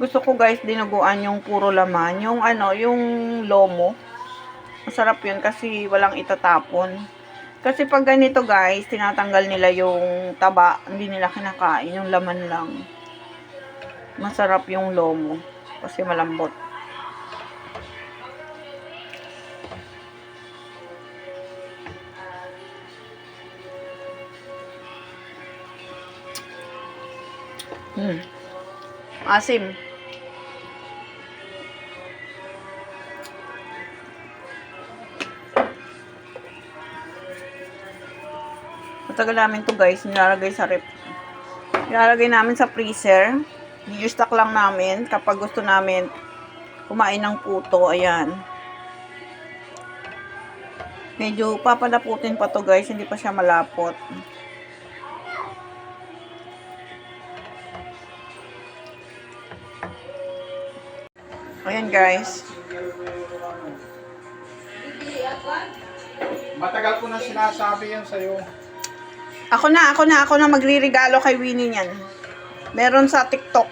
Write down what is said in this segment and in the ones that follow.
Gusto ko guys dinuguan yung puro laman, yung ano, yung lomo. Masarap 'yun kasi walang itatapon. Kasi pag ganito guys, tinatanggal nila yung taba, hindi nila kinakain, yung laman lang. Masarap yung lomo kasi malambot. Hmm. Asim. Matagal namin to guys, nilalagay sa rep. Nilalagay namin sa freezer. I-stock lang namin kapag gusto namin kumain ng puto. Ayan. Medyo papalaputin pa to guys, hindi pa siya malapot. Ayan guys. Matagal ko na sinasabi yan sa'yo. Ako na, ako na, ako na magre-regalo kay Winnie niyan. Meron sa TikTok.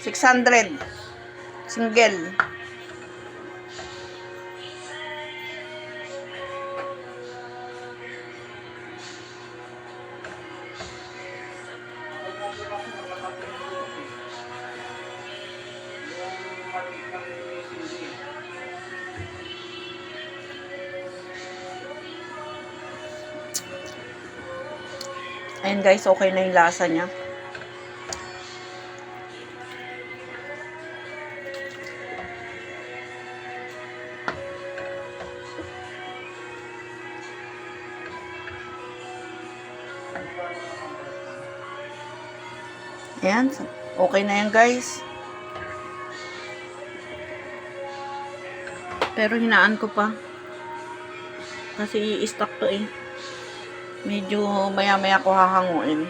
600. Single. Ayan guys, okay na yung lasa niya. Ayan, okay na yan guys. Pero hinaan ko pa. Kasi i-stock to eh. Medyo maya-maya ko hahanguin.